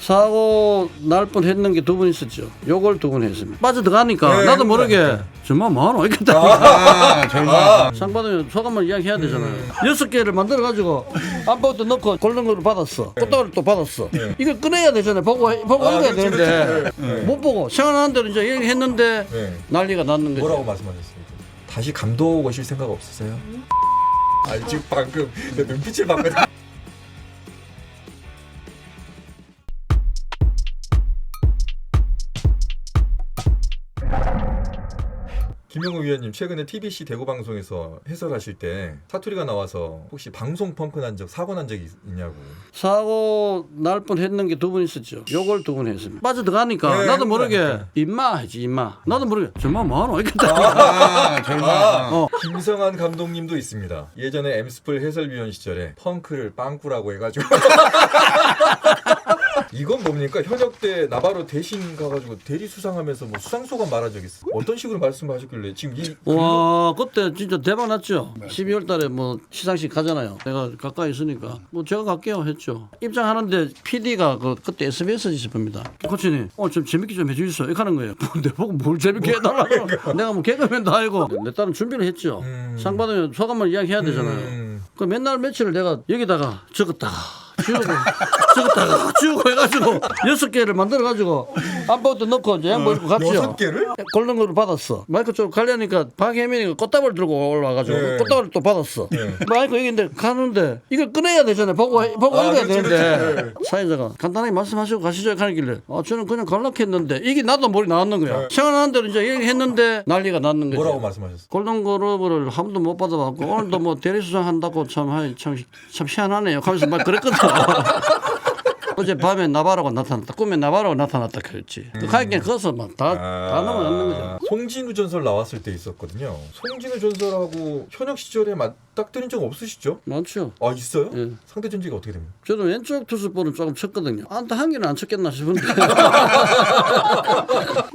사고 날 뻔했는 게 두 번 있었죠. 요걸 두 번 했습니다. 빠져 들어가니까 네, 나도 모르게 그러니까. 정말 뭐하노 이겠다. 아, 정말. 상 받으면 소감을 이야기해야 되잖아요. 음. 여섯 개를 만들어 가지고 안보도 넣고 골든 거를 받았어. 꽃다발을 또 받았어. 이걸 꺼내야 되잖아요. 보고 보고 네. 아, 읽어야 그렇지, 되는데 그렇지. 네. 못 보고 생각나는 대로 이제 얘기했는데 네. 난리가 났는 거죠. 뭐라고 말씀하셨습니까? 다시 감독 오실 생각 없으세요? 아니 지금 방금 내 눈빛을 봤거든. 김영우 위원님 최근에 TBC 대구 방송에서 해설하실 때 사투리가 나와서 혹시 방송 펑크 난 적 사고 난 적이 있냐고. 사고 날 뻔 했는 게 두 번 있었죠. 요걸 두번 했습니다. 빠져 들어가니까 네, 나도 모르게 그러니까. 임마 하지 임마. 나도 모르게 정말 뭐하노 이겠다. 아, 정말. 어. 김성한 감독님도 있습니다. 예전에 엠스플 해설위원 시절에 펑크를 빵꾸라고 해가지고 이건 뭡니까? 현역 때 나바로 대신 가가지고 대리 수상하면서 뭐 수상 소감 말한 적 있어. 어떤 식으로 말씀하셨길래 지금 이 와 그때 진짜 대박 났죠. 12월 달에 뭐 시상식 가잖아요. 내가 가까이 있으니까 뭐 제가 갈게요 했죠. 입장하는데 PD가 그 그때 SBS 지습입니다. 코치님 오늘 좀 재밌게 좀 해주겠어. 이렇게 하는 거예요. 내 보고 뭘 재밌게 해달라고. 내가 뭐 개그맨도 아니고 내 딸은 준비를 했죠. 음. 상 받으면 소감을 이야기해야 되잖아요. 음. 그 맨날 며칠을 내가 여기다가 적었다가 지우고 적었다가 지우고 해가지고 여섯 개를 만들어 가지고 안보도 넣고 이제 양보 입고 갔죠. 여섯 개를? 골든 거를 받았어. 마이크 쪽 가려니까 박혜민이가 꽃다발 들고 올라와가지고 네. 꽃다발을 또 받았어. 네. 마이크 여기인데 가는데 이걸 꺼내야 되잖아요. 보고 보고 아, 읽어야 그렇지, 되는데 그렇지. 사회자가 간단하게 말씀하시고 가시죠 하길래 아 저는 그냥 갈락했는데 이게 나도 머리 나왔는 거야. 네. 생각나는 대로 이제 얘기했는데 난리가 났는 거죠. 뭐라고 말씀하셨어요? 골든 글러브를 한 번도 못 받아봤고 오늘도 뭐 대리 수상 한다고 참, 하이, 참, 참 희한하네요. 하면서 막 그랬거든. 어제 밤에 나바로가 나타났다. 꿈에 나바로가 나타났다 그랬지. 그 가격에 거서 막다 다 넘어갔는 거죠. 아, 송진우 전설 나왔을 때 있었거든요. 송진우 전설하고 현역 시절에 맞 닥뜨린 적 없으시죠? 많죠. 아 있어요? 예. 상대 전지가 어떻게 됩니까? 저는 왼쪽 투수볼은 조금 쳤거든요. 안타 한 개는 안 쳤겠나 싶은데.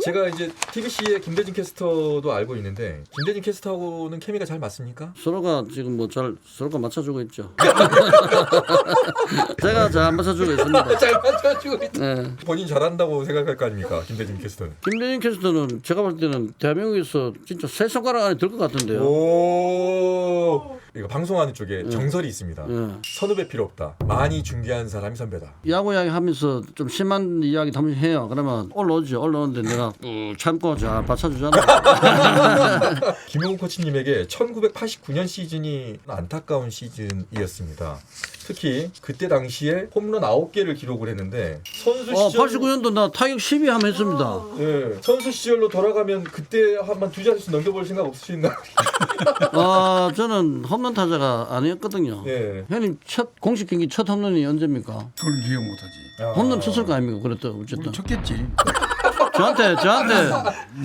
제가 이제 TBC의 김대진 캐스터도 알고 있는데 김대진 캐스터하고는 케미가 잘 맞습니까? 서로가 지금 뭐 잘 서로가 맞춰주고 있죠. 제가 잘 맞춰주고 있습니다. 잘 맞춰주고 있 네. 본인 잘한다고 생각할 거 아닙니까? 김대진 캐스터는. 김대진 캐스터는 제가 볼 때는 대한민국에서 진짜 세 손가락 안에 들 것 같은데요. 오. 이거 방송하는 쪽에 정설이 있습니다. 예. 선후배 필요 없다. 많이 준비한 사람이 선배다. 야구 이야기 하면서 좀 심한 이야기 담시 해요. 그러면 올라오죠. 올라오는데 내가 꾹 참고 잘 받쳐주잖아. 김용훈 코치님에게 1989년 시즌이 안타까운 시즌이었습니다. 특히 그때 당시에 홈런 9개를 기록을 했는데 선수 어, 시절 89년도 나 타격 12 하면 했습니다. 예, 선수 시절로 돌아가면 그때 한번 두 자릿수 넘겨볼 생각 없으신가요? 아, 저는 홈런 타자가 아니었거든요. 예. 형님 첫 공식 경기 첫 홈런이 언제입니까? 그걸 기억 못하지. 홈런 쳤을 거 아닙니까? 그랬다 어쨌든 쳤겠지. 저한테 저한테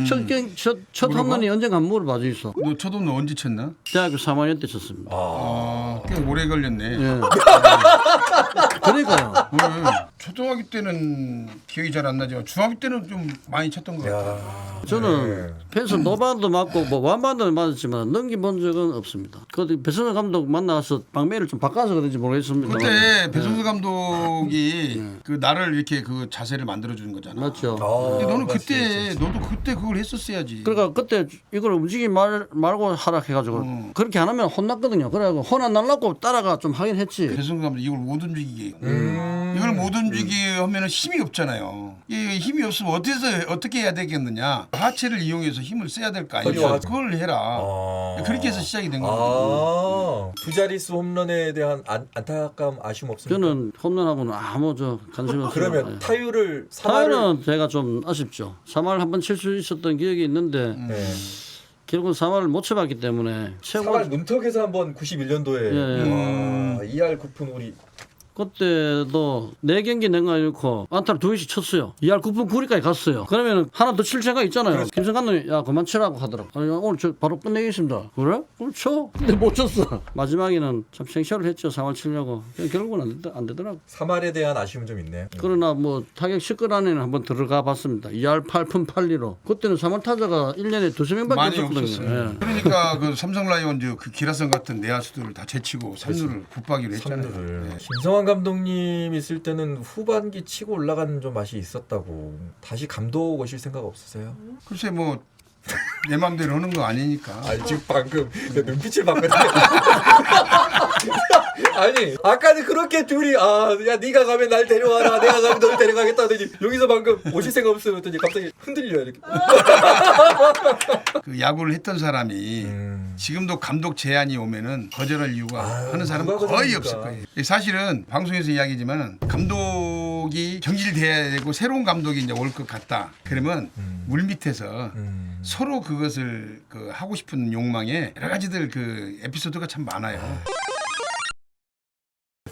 첫, 경, 첫, 첫 홈런이 언젠가 물어봐 주있어. 너 첫홈 너 언제 쳤나? 대학교 3학년 때 쳤습니다. 아, 꽤 오래 걸렸네. 예. 그러니까요. 왜? 초등학교 때는 기억이 잘 안 나지만 중학교 때는 좀 많이 쳤던 것 같아. 야. 저는 네. 펜스 노반도 맞고 뭐 완반도 맞았지만 넘겨본 적은 없습니다. 그 배선호 감독 만나서 방매를 좀 바꿔서 그런지 모르겠습니다. 그때 배성수 감독이 그 나를 이렇게 그 자세를 만들어 주는 거잖아. 맞죠. 근데 너는 그때. 너도 그때 그걸 했었어야지. 그러니까 그때 이걸 움직이지 말, 말고 하라 해가지고 음. 그렇게 안 하면 혼났거든요. 그래가지고 혼안 날라고 따라가 좀 하긴 했지. 배성수 감독 이걸 못 움직이게. 음. 이걸 못 움직이게 하면은 힘이 없잖아요. 이 힘이 없으면 어떻게 어떻게 해야 되겠느냐? 하체를 이용해서 힘을 써야 될 거 아니야. 하체. 그걸 해라. 아. 그렇게 해서 시작이 된 거거든. 아, 두 자릿수 홈런에 대한 안, 안타까움 아쉬움 없습니까? 저는 홈런하고는 아무 저 관심 없어요. 그러면 예. 타율을 3할을 타율은 제가 좀 아쉽죠. 3할 한 번 칠 수 있었던 기억이 있는데 네. 결국은 3할을 못 쳐봤기 때문에 최고 3할 문턱에서 한번 91년도에 예. 와, 2할 9푼 우리 그때도 네 경기 낸거 넣고 안타를 두 개씩 쳤어요. 2할 9분 9리까지 갔어요. 그러면 하나 더 칠 생각 있잖아요. 김성 감독이 야 그만 치라고 하더라고. 아니, 오늘 저 바로 끝내겠습니다. 그래? 그럼 쳐. 근데 못 쳤어. 마지막에는 참 생쇼를 했죠. 3할 치려고. 결국은 안, 되더, 안 되더라고. 3할에 대한 아쉬움 좀 있네. 그러나 뭐 타격 10건 안에는 한번 들어가 봤습니다. 2할 8푼 8리로. 그때는 3할 타자가 1년에 두세 명밖에 많이 없었거든요. 예. 그러니까 그 삼성 라이온즈 그 기라성 같은 내야수들을 다 제치고 삼루를 붙박이로 했잖아요. 삼루를 네. 김성환 감독님 있을 때는 후반기 치고 올라가는 좀 맛이 있었다고. 다시 감독 오실 생각 없으세요? 글쎄 뭐내 마음대로 하는 거 아니니까. 아니 지금 방금 그 눈빛을 봤거든요. 아니 아까는 그렇게 둘이 아야 네가 가면 날 데려와라 내가 가면 널 데려가겠다 하더니 여기서 방금 오실 생각 없어요 했더니 갑자기 흔들려 이렇게. 그 야구를 했던 사람이 음. 지금도 감독 제안이 오면은 거절할 이유가 아유, 하는 사람은 누가 거의 거절합니까? 없을 거예요. 사실은 방송에서 이야기지만 감독이 경질돼야 되고 새로운 감독이 이제 올 것 같다. 그러면 음. 물 밑에서 음. 서로 그것을 그 하고 싶은 욕망에 여러 가지들 그 에피소드가 참 많아요.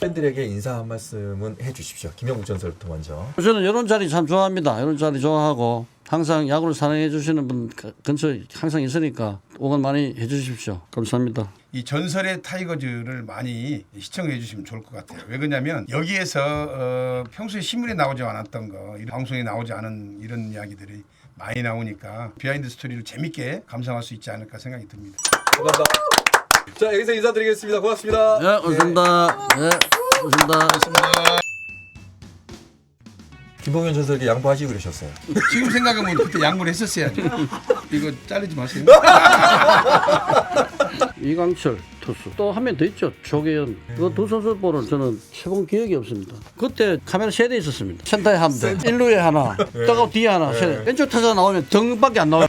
팬들에게 인사 한 말씀은 해주십시오. 김영국 전설부터 먼저. 저는 이런 자리 참 좋아합니다. 이런 자리 좋아하고 항상 야구를 사랑해 주시는 분 근처에 항상 있으니까 응원 많이 해 주십시오. 감사합니다. 이 전설의 타이거즈를 많이 시청해 주시면 좋을 것 같아요. 왜 그러냐면 여기에서 어, 평소에 신문에 나오지 않았던 거, 이런 방송에 나오지 않은 이런 이야기들이 많이 나오니까 비하인드 스토리를 재밌게 감상할 수 있지 않을까 생각이 듭니다. 감사합니다. 자 여기서 인사드리겠습니다. 고맙습니다. 네, 감사합니다. 네, 고맙습니다. 김봉현 전설에게 양보하시고 그러셨어요. 지금 생각하면 그때 양보를 했었어야죠. 이거 자르지 마세요. 이강철 투수 또 한 명 더 있죠 조계현 그두 선수 볼은 저는 해본 기억이 없습니다 그때 카메라 세대 있었습니다 센터에 한대 일루에 하나 따가 뒤에 하나 세 대. 왼쪽 타자 나오면 등밖에 안 나와요